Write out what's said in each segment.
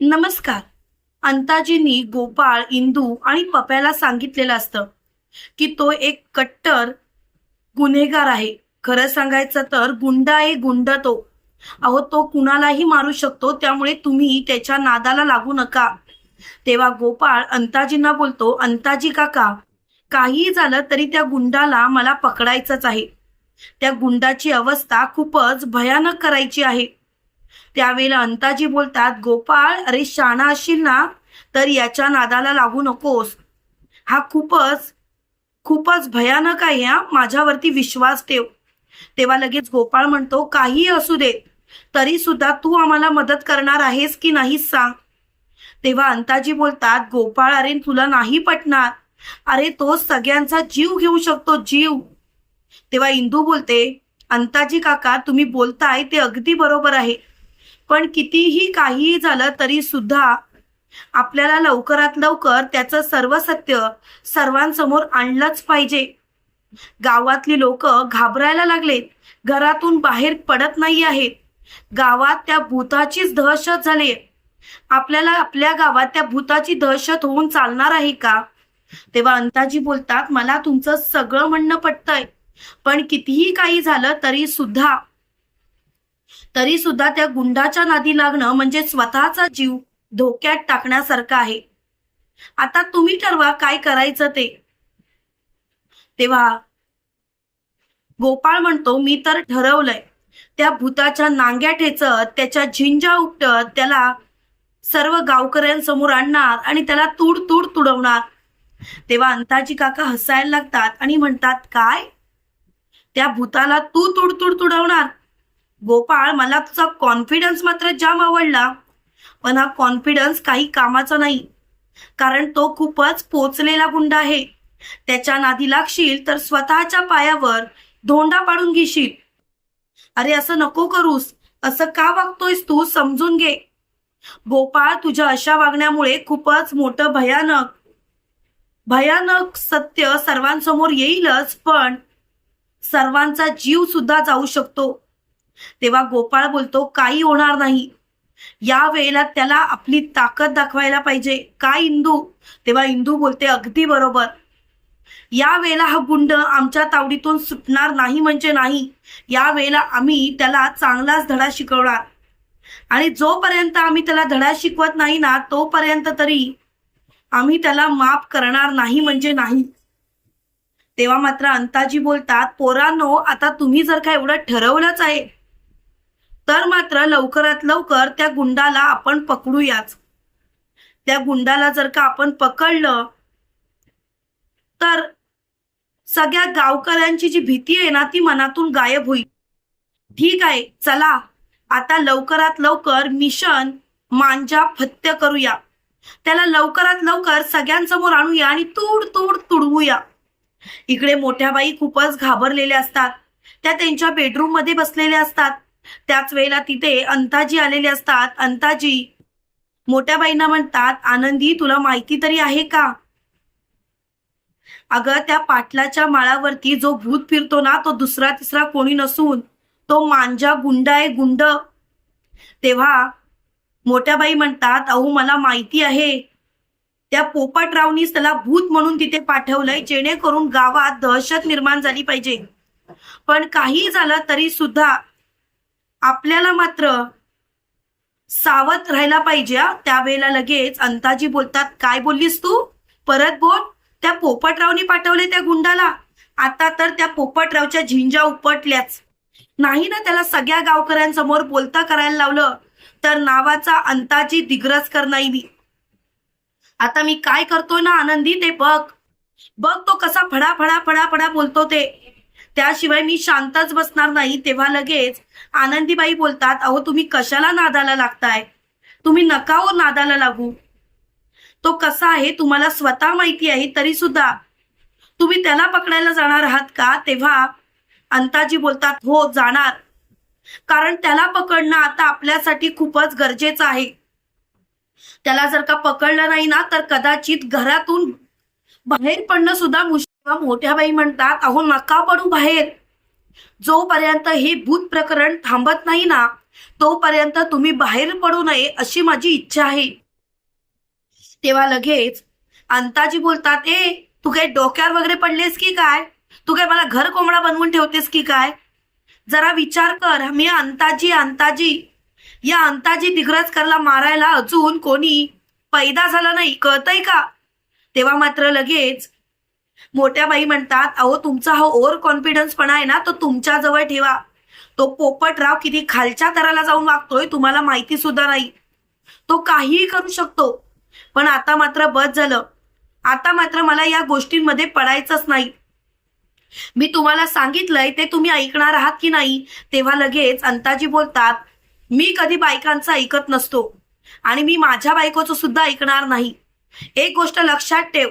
नमस्कार. अंताजींनी गोपाळ इंदू आणि पप्याला सांगितलेलं असतं की तो एक कट्टर गुन्हेगार आहे. खरं सांगायचं तर गुंडा आहे गुंड तो. अहो तो कुणालाही मारू शकतो त्यामुळे तुम्ही त्याच्या नादाला लागू नका. तेव्हा गोपाळ अंताजींना बोलतो अंताजी काका काहीही झालं तरी त्या गुंडाला मला पकडायचंच आहे. त्या गुंडाची अवस्था खूपच भयानक करायची आहे. त्यावेळेला अंताजी बोलतात गोपाळ अरे शाणा असशील ना तर याच्या नादाला लागू नकोस. हा खूपच खूपच भयानक आहे हा. माझ्यावरती विश्वास ठेव. तेव्हा लगेच गोपाळ म्हणतो काही असू दे. तरी सुद्धा तू आम्हाला मदत करणार आहेस की नाही सांग. तेव्हा अंताजी बोलतात गोपाळ अरे तुला नाही पटणार. अरे तो सगळ्यांचा जीव घेऊ शकतो जीव. तेव्हा इंदू बोलते अंताजी काका तुम्ही बोलताय ते अगदी बरोबर आहे. पण कितीही काहीही झालं तरी सुद्धा आपल्याला लवकरात लवकर त्याचं सर्व सत्य सर्वांसमोर आणलंच पाहिजे. गावातली लोक घाबरायला लागलेत घरातून बाहेर पडत नाही आहेत. गावात त्या भूताचीच दहशत झाली. आपल्याला आपल्या गावात त्या भूताची दहशत होऊन चालणार आहे का? तेव्हा अंताजी बोलतात मला तुमचं सगळं म्हणणं पटतंय. पण कितीही काही झालं तरी सुद्धा तरी सुद्धा त्या गुंडाच्या नादी लागणं म्हणजे स्वतःचा जीव धोक्यात टाकण्यासारखं आहे. आता तुम्ही ठरवा काय करायचं ते. तेव्हा गोपाळ म्हणतो मी तर ठरवलंय. त्या भूताच्या नांग्या ठेचत त्याच्या झिंजा उपटत त्याला सर्व गावकऱ्यांसमोर आणणार आणि त्याला तुड तुड तुडवणार. तेव्हा अंताजी काका हसायला लागतात आणि म्हणतात काय? त्या भूताला तू तुड तुड तुडवणार? गोपाळ मला तुझा कॉन्फिडन्स मात्र जाम आवडला. पण हा कॉन्फिडन्स काही कामाचा नाही. कारण तो खूपच पोचलेला गुंड आहे. त्याच्या नादी लागशील तर स्वतःच्या पायावर धोंडा पाडून घेशील. अरे असं नको करूस. असं का वागतोयस तू समजून घे. गोपाळ तुझ्या अशा वागण्यामुळे खूपच मोठं भयानक भयानक सत्य सर्वांसमोर येईलच पण सर्वांचा जीव सुद्धा जाऊ शकतो. तेव्हा गोपाळ बोलतो काही होणार नाही. या वेळेला त्याला आपली ताकद दाखवायला पाहिजे. काय इंदू? तेव्हा इंदू बोलते अगदी बरोबर. या वेळेला हा गुंड आमच्या तावडीतून सुटणार नाही म्हणजे नाही. या वेळेला आम्ही त्याला चांगलाच धडा शिकवणार. आणि जोपर्यंत आम्ही त्याला धडा शिकवत नाही ना तोपर्यंत तरी आम्ही त्याला माफ करणार नाही म्हणजे नाही. तेव्हा मात्र अंताजी बोलतात पोरांनो आता तुम्ही जर का एवढं ठरवलंच आहे तर मात्र लवकरात लवकर त्या गुंडाला आपण पकडूयाच. त्या गुंडाला जर का आपण पकडलं तर सगळ्या गावकऱ्यांची जी भीती आहे ना ती मनातून गायब होईल. ठीक आहे चला. आता लवकरात लवकर मिशन मांजा फत्य करूया. त्याला लवकरात लवकर सगळ्यांसमोर आणूया आणि तूड तूड तुडवूया. इकडे मोठ्या बाई खूपच घाबरलेल्या असतात. त्या त्यांच्या बेडरूममध्ये बसलेल्या असतात. त्याच वेळेला तिथे अंताजी आलेले असतात. अंताजी मोठ्या बाईंना म्हणतात आनंदी तुला माहिती तरी आहे का? अगं त्या पाटलाच्या माळावरती जो भूत फिरतो ना तो दुसरा तिसरा कोणी नसून तो मांजा गुंड आहे गुंड. तेव्हा मोठ्या बाई म्हणतात अहो मला माहिती आहे. त्या पोपटरावनीच त्याला भूत म्हणून तिथे पाठवलंय जेणेकरून गावात दहशत निर्माण झाली पाहिजे. पण काही झालं तरी सुद्धा आपल्याला मात्र सावध राहायला पाहिजे त्यावेळेला लगेच अंताजी बोलतात काय बोललीस तू? परत बोल. त्या पोपटरावनी पाठवले त्या गुंडाला. आता तर त्या पोपटरावच्या झिंजा उपटल्याच. नाही ना त्याला सगळ्या गावकऱ्यांसमोर बोलता करायला लावलं तर नावाचा अंताजी दिग्रस करणार मी आता मी काय करतोय ना आनंदी ते बघ. बघ तो कसा फडा फडा फडा फडा बोलतो ते. त्याशिवाय मी शांतच बसणार नाही. तेव्हा लगेच आनंदीबाई बोलतात अहो तुम्ही कशाला नादाला लागताय? तुम्ही नका हो नादाला लागू. तो कसा आहे तुम्हाला स्वतः माहिती आहे तरी सुद्धा. तुम्ही त्याला पकडायला जाणार आहात का? तेव्हा अंताजी बोलतात हो जाणार. कारण त्याला पकडणं आता आपल्यासाठी खूपच गरजेचं आहे. त्याला जर का पकडलं नाही ना तर कदाचित घरातून बाहेर पडणं सुद्धा मुश्किल मोठ्या बाई म्हणतात अहो नका पडू बाहेर. जोपर्यंत हे भूत प्रकरण थांबत नाही ना तोपर्यंत तुम्ही बाहेर पडू नये अशी माझी इच्छा आहे. तेव्हा लगेच अंताजी बोलतात ए तू काय डोक्यावर वगैरे पडलेस की काय? तू काय मला घर कोंबडा बनवून ठेवतेस की काय? जरा विचार कर मी अंताजी अंताजी. या अंताजी दिग्रज करला मारायला अजून कोणी पैदा झाला नाही कळतंय का? तेव्हा मात्र लगेच मोठ्या बाई म्हणतात अहो तुमचा हा ओव्हर कॉन्फिडन्सपणा आहे ना तो तुमच्या जवळ ठेवा. तो पोपटराव किती खालच्या तराला जाऊन वागतोय तुम्हाला माहिती सुद्धा नाही. तो काहीही करू शकतो. पण आता मात्र बस झालं. आता मात्र मला या गोष्टींमध्ये पडायचंच नाही. मी तुम्हाला सांगितलंय ते तुम्ही ऐकणार आहात की नाही तेव्हा लगेच अंताजी बोलतात मी कधी बायकांचं ऐकत नसतो. आणि मी माझ्या बायकोचं सुद्धा ऐकणार नाही. एक गोष्ट लक्षात ठेव.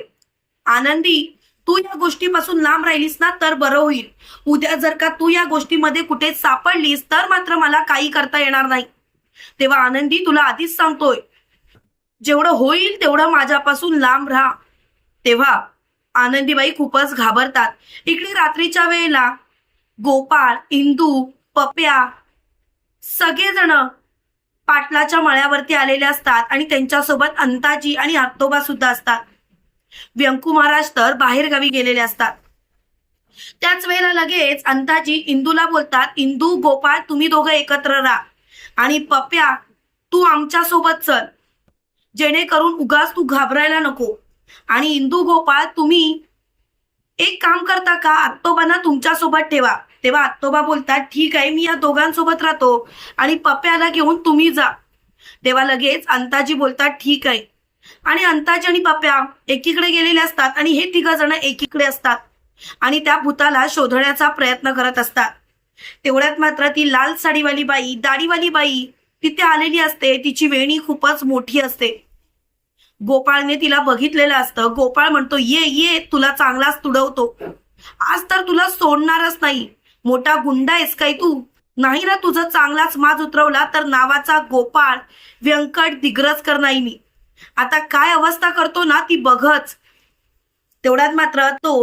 आनंदी तू या गोष्टीपासून लांब राहिलीस ना तर बरं होईल. उद्या जर का तू या गोष्टीमध्ये कुठे सापडलीस तर मात्र मला काही करता येणार नाही. तेव्हा आनंदी तुला आधीच सांगतोय जेवढं होईल तेवढं माझ्यापासून लांब राहा. तेव्हा आनंदीबाई खूपच घाबरतात. इकडे रात्रीच्या वेळेला गोपाळ इंदू पप्या सगळेजण पाटलाच्या मळ्यावरती आलेले असतात आणि त्यांच्यासोबत अंताजी आणि आत्तोबा सुद्धा असतात. व्यंकू महाराज तर बाहेर गावी गेलेले असतात. त्याच वेळेला लगेच अंताजी इंदूला बोलतात इंदू गोपाळ तुम्ही दोघं एकत्र राहा. आणि पप्या तू आमच्यासोबत चल. जेणेकरून उगाच तू घाबरायला नको. आणि इंदू गोपाळ तुम्ही एक काम करता का? आत्तोबांना तुमच्यासोबत ठेवा. तेव्हा आत्तोबा बोलतात ठीक आहे मी या दोघांसोबत राहतो. आणि पप्याला घेऊन तुम्ही जा. तेव्हा लगेच अंताजी बोलतात ठीक आहे. आणि अंताज आणि पप्या एकीकडे गेलेले असतात आणि हे तिघ जण एकीकडे असतात आणि त्या भूताला शोधण्याचा प्रयत्न करत असतात. तेवढ्यात मात्र ती लाल साडीवाली बाई दाढीवाली बाई तिथे आलेली असते. तिची वेणी खूपच मोठी असते. गोपाळने तिला बघितलेलं असतं. गोपाळ म्हणतो ये ये तुला चांगलाच तुडवतो. आज तर तुला सोडणारच नाही. मोठा गुंडा आहेस काय तू? नाही ना तुझं चांगलाच माज उतरवला तर नावाचा गोपाळ व्यंकट दिग्रजकर नाही मी. आता काय अवस्था करतो ना ती बघच. तेवढ्यात मात्र तो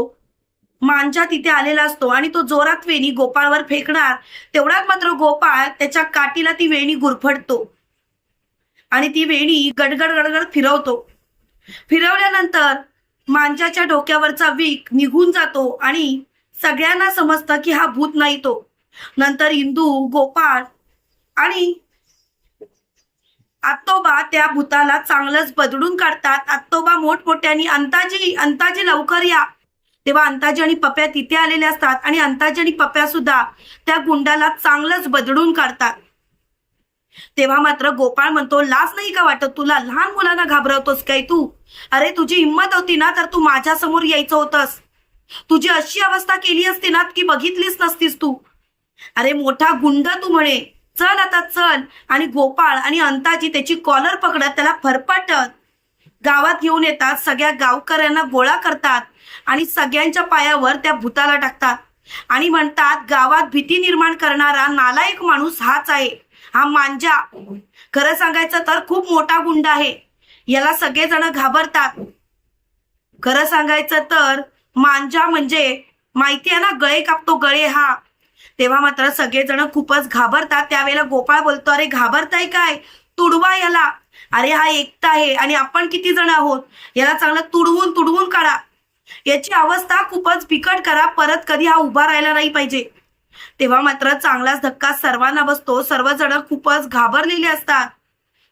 मांजा तिथे आलेला असतो आणि तो जोरात वेणी गोपाळवर फेकणार. तेवढ्यात मात्र गोपाळ त्याच्या काठीला ती वेणी गुरफटतो आणि ती वेणी गडगड गडगड फिरवतो. फिरवल्यानंतर मांजाच्या डोक्यावरचा वीक निघून जातो आणि सगळ्यांना समजतं की हा भूत नाही तो. नंतर इंदू गोपाळ आणि आत्तोबा त्या भूताला चांगलंच बदडून काढतात. आत्तोबा मोठमोठ्यानी अंताजी अंताजी लवकर या. तेव्हा अंताजी आणि पप्या तिथे आलेले असतात आणि अंताजी आणि पप्या सुद्धा त्या गुंडाला चांगलंच बदडून काढतात. तेव्हा मात्र गोपाळ म्हणतो लाज नाही का वाटत? तुला लहान मुलांना घाबरवतोस काय तू? अरे तुझी हिंमत होती ना तर तू माझ्यासमोर यायचं होतंस. तुझी अशी अवस्था केली असती ना की बघितलीच नसतीस तू. अरे मोठा गुंड तू म्हणे. चल आता चल. आणि गोपाळ आणि अंताजी त्याची कॉलर पकडत त्याला फरफटत. गावात घेऊन येतात सगळ्या गावकऱ्यांना गोळा करतात आणि सगळ्यांच्या पायावर त्या भूताला टाकतात. आणि म्हणतात गावात भीती निर्माण करणारा नालायक माणूस हाच आहे. हा मांजा. खरं सांगायचं तर खूप मोठा गुंड आहे. याला सगळेजण घाबरतात. खरं सांगायचं तर मांजा म्हणजे माहिती आहे ना गळे कापतो गळे हा. तेव्हा मात्र सगळेजण खूपच घाबरतात. त्यावेळेला गोपाळ बोलतो अरे घाबरताय काय? तुडवा याला. अरे हा एकटा आहे आणि आपण किती जण आहोत? याला चांगलं तुडवून तुडवून काढा. याची अवस्था खूपच बिकट करा. परत कधी हा उभा राहायला नाही पाहिजे. तेव्हा मात्र चांगलाच धक्का सर्वांना बसतो. सर्वजण खूपच घाबरलेले असतात.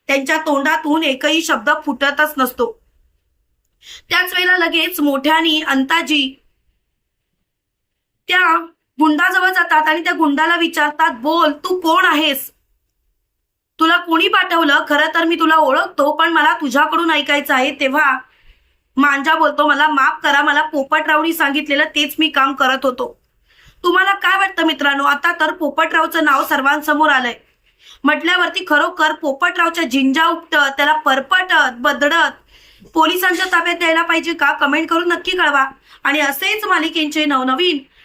त्यांच्या तोंडातून एकही शब्द फुटतच नसतो. त्याच वेळेला लगेच मोठ्यानी अंताजी त्या गुंडाजवळ जातात आणि त्या गुंडाला विचारतात बोल तू कोण आहेस? तुला कोणी पाठवलं? खरं तर मी तुला ओळखतो पण मला तुझ्याकडून ऐकायचं आहे. तेव्हा मांजा बोलतो मला माफ करा मला पोपटरावनी सांगितलेलं तेच मी काम करत होतो. तुम्हाला काय वाटतं मित्रांनो? आता तर पोपटरावचं नाव सर्वांसमोर आलंय. म्हटल्यावरती खरोखर पोपटरावच्या झिंजा उपटत त्याला परपटत बदडत पोलिसांच्या ताब्यात द्यायला पाहिजे का? कमेंट करून नक्की कळवा. आणि असेच मालिकेंचे नवनवीन